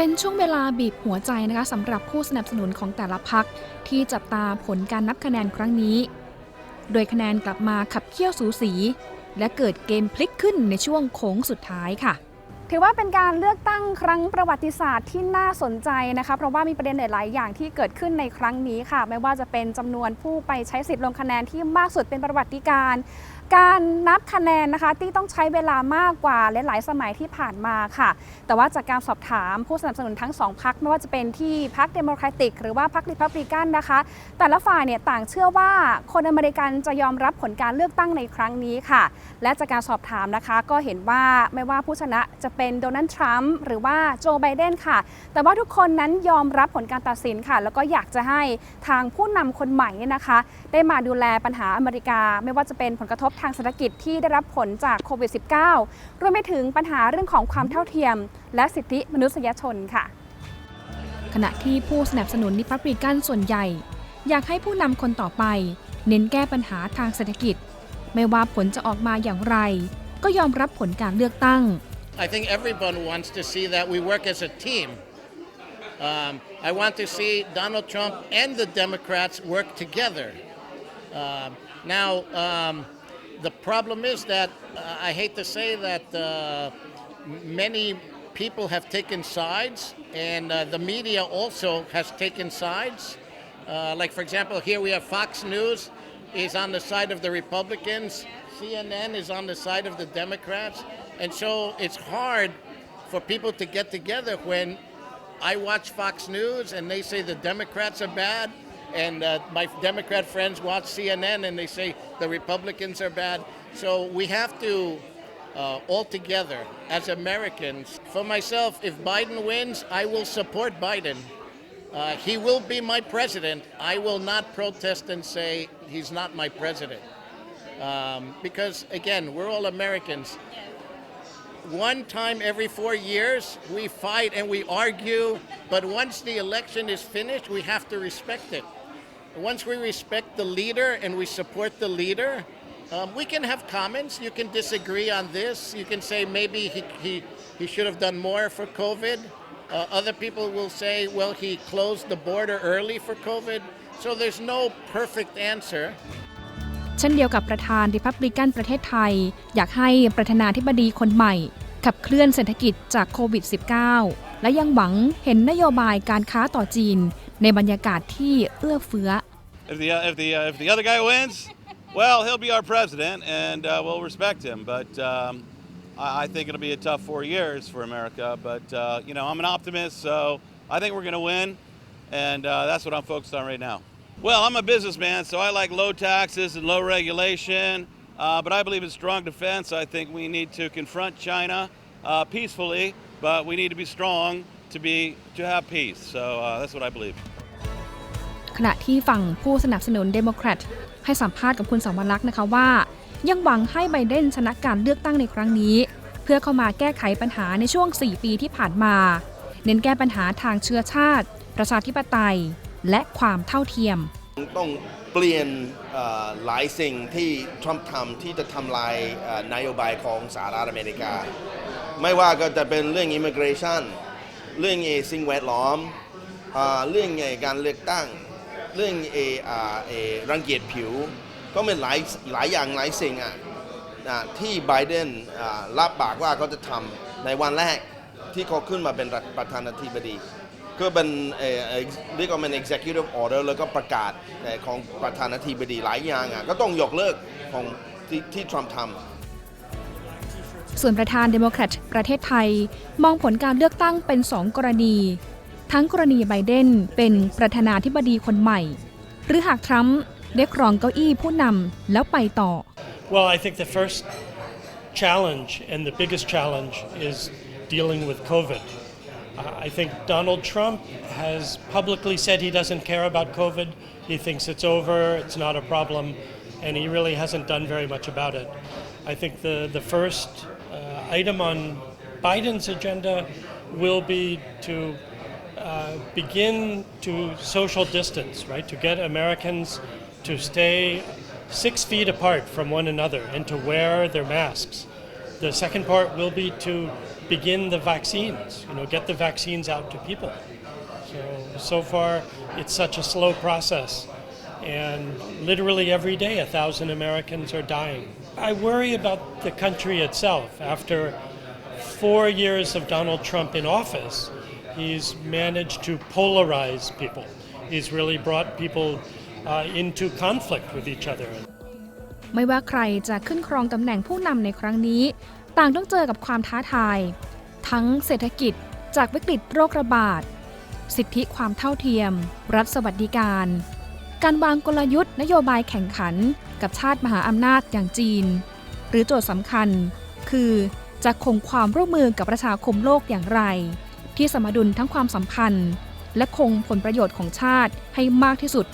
เป็นช่วงเวลาบีบหัวใจนะคะสำหรับผู้สนับสนุนของแต่ละพักที่จับตาผลการนับคะแนนครั้งนี้ โดยคะแนนกลับมาขับเคี่ยวสูสี และเกิดเกมพลิกขึ้นในช่วงโค้งสุดท้ายค่ะถือว่าเป็นการเลือกตั้งครั้งประวัติศาสตร์ที่น่าสนใจนะคะ เพราะว่ามีประเด็นหลาย ๆ อย่างที่เกิดขึ้นในครั้งนี้ค่ะ ไม่ว่าจะเป็นจำนวนผู้ไปใช้สิทธิ์ลงคะแนนที่มากสุดเป็นประวัติการณ์ การนับคะแนนนะคะที่ต้องใช้เวลามากกว่าหลายๆสมัยที่ผ่านมาค่ะ แต่ว่าจากการสอบถามผู้สนับสนุนทั้งสองพักไม่ว่าจะเป็นที่พักเดโมแครติกหรือว่าพักริพับลิกันนะคะ แต่ละฝ่ายเนี่ยต่างเชื่อว่าคนอเมริกันจะยอมรับผลการเลือกตั้งในครั้งนี้ค่ะ และจากการสอบถามนะคะ ก็เห็นว่าไม่ว่าผู้ชนะจะเป็นโดนัลด์ทรัมป์หรือว่าโจไบเดนค่ะ แต่ว่าทุกคนนั้นยอมรับผลการตัดสินค่ะ แล้วก็อยากจะให้ทางผู้นำคนใหม่เนี่ยนะคะ ได้มาดูแลปัญหาอเมริกา ไม่ว่าจะเป็นผลกระทบทางเศรษฐกิจที่ได้รับผลจากโควิด -19 รวมไปถึงปัญหาเรื่องของความเท่าเทียม และสิทธิมนุษยชนค่ะ ขณะที่ผู้สนับสนุนนิพับริกันส่วนใหญ่ อยากให้ผู้นำคนต่อไป เน้นแก้ปัญหาทางเศรษฐกิจ ไม่ว่าผลจะออกมาอย่างไร ก็ยอมรับผลการเลือกตั้ง I think everyone wants to see that we work as a team. Um, I want to see Donald Trump and the Democrats work together. Um now, um, the problem is that uh, I hate to say that uh, many people have taken sides, and uh, the media also has taken sides. Uh, like, for example, here we have Fox News is on the side of the Republicans, CNN is on the side of the Democrats, and so it's hard for people to get together when I watch Fox News and they say the Democrats are bad, and uh, my Democrat friends watch CNN and they say the Republicans are bad. So we have to uh, all together as Americans. For myself, if Biden wins, I will support Biden. Uh, he will be my president. I will not protest and say he's not my president. Um, because, again, we're all Americans. One time every four years, we fight and we argue, but once the election is finished, we have to respect it. Once we respect the leader and we support the leader, um, we can have comments. You can disagree on this. You can say maybe he, he, he should have done more for COVID. Uh, other people will say, well, he closed the border early for COVID. So there's no perfect answer. เช่นเดียวกับประธานริพับลิกันประเทศไทย อยากให้ประธานาธิบดีคนใหม่ ขับเคลื่อนเศรษฐกิจจากโควิด -19 และยังหวังเห็นนโยบายการค้าต่อจีน ในบรรยากาศที่เอื้อเฟื้อ If the uh, if the uh, if the other guy wins, well, he'll be our president, and uh, we'll respect him. But um, I, I think it'll be a tough four years for America. But you know, I'm an optimist, so I think we're going to win, and that's what I'm focused on right now. Well, I'm a businessman, so I like low taxes and low regulation. Uh, but I believe in strong defense. I think we need to confront China uh, peacefully, but we need to be strong to be to have peace. So uh, that's what I believe. ขณะที่ฝั่งผู้สนับสนุนเดโมแครตให้สัมภาษณ์กับคุณสาวรักษ์นะคะว่า ยังหวังให้ไบเดนชนะการเลือกตั้งในครั้งนี้ เพื่อเข้ามาแก้ไขปัญหาในช่วง 4 ปีที่ผ่านมา เน้นแก้ปัญหาทางเชื้อชาติ ประชาธิปไตย และความเท่าเทียม ต้องเปลี่ยนหลายสิ่งที่ทรัมป์ทำที่จะทำลายนโยบายของสหรัฐอเมริกา ไม่ว่าก็จะเป็นเรื่อง immigration เรื่องเอสิ่งแวดล้อมอเรื่องไอ้การเลือกตั้ง เรื่องเออเอรังเกียจผิว ก็เป็นหลายหลายอย่างหลายสิ่งอะที่ไบเดนรับปากว่าเขาจะทำในวันแรกที่เขาขึ้นมาเป็นประธานาธิบดี ก็เป็นเรียกว่าเป็น executive order แล้วก็ประกาศของประธานาธิบดีหลายอย่างอะก็ต้องยกเลิกของที่ที่ทรัมป์ทำส่วนประธานเดโมแครตประเทศไทย มองผลการเลือกตั้งเป็น2กรณี ทั้งกรณีไบเดนเป็นประธานาธิบดีคนใหม่ หรือหากทรัมป์ได้ครองเก้าอี้ผู้นำแล้วไปต่อ Well, I think the first challenge and the biggest challenge is dealing with COVID. Uh, I think Donald Trump has publicly said he doesn't care about COVID. He thinks it's over, it's not a problem, and he really hasn't done very much about it. I think the, the first uh, item on Biden's agenda will be to uh, begin to social distance, right? To get Americans to stay six feet apart from one another and to wear their masks. The second part will be to begin the vaccines, you know, get the vaccines out to people. So, so far, it's such a slow process. And literally every day, a thousand Americans are dying. I worry about the country itself. After four years of Donald Trump in office, he's managed to polarize people. He's really brought people uh, into conflict with each other. ไม่ว่าใครจะขึ้นครองตำแหน่งผู้นำในครั้งนี้ ต่างต้องเจอกับความท้าทาย ทั้งเศรษฐกิจจากวิกฤตโรคระบาด สิทธิความเท่าเทียม รัฐสวัสดิการ การวางกลยุทธ์นโยบายแข่งขัน กับชาติมหาอำนาจอย่างจีน หรือโจทย์สำคัญ คือจะคงความร่วมมือกับประชาคมโลกอย่างไร ที่สมดุลทั้งความสัมพันธ์ และคงผลประโยชน์ของชาติให้มากที่สุด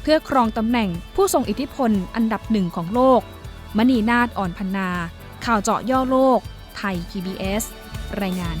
เพื่อครองตำแหน่งผู้ทรงอิทธิพลอันดับหนึ่งของโลก มณีนาฏอ่อนพันนา ข่าวเจาะย่อโลก ไทย PBS รายงาน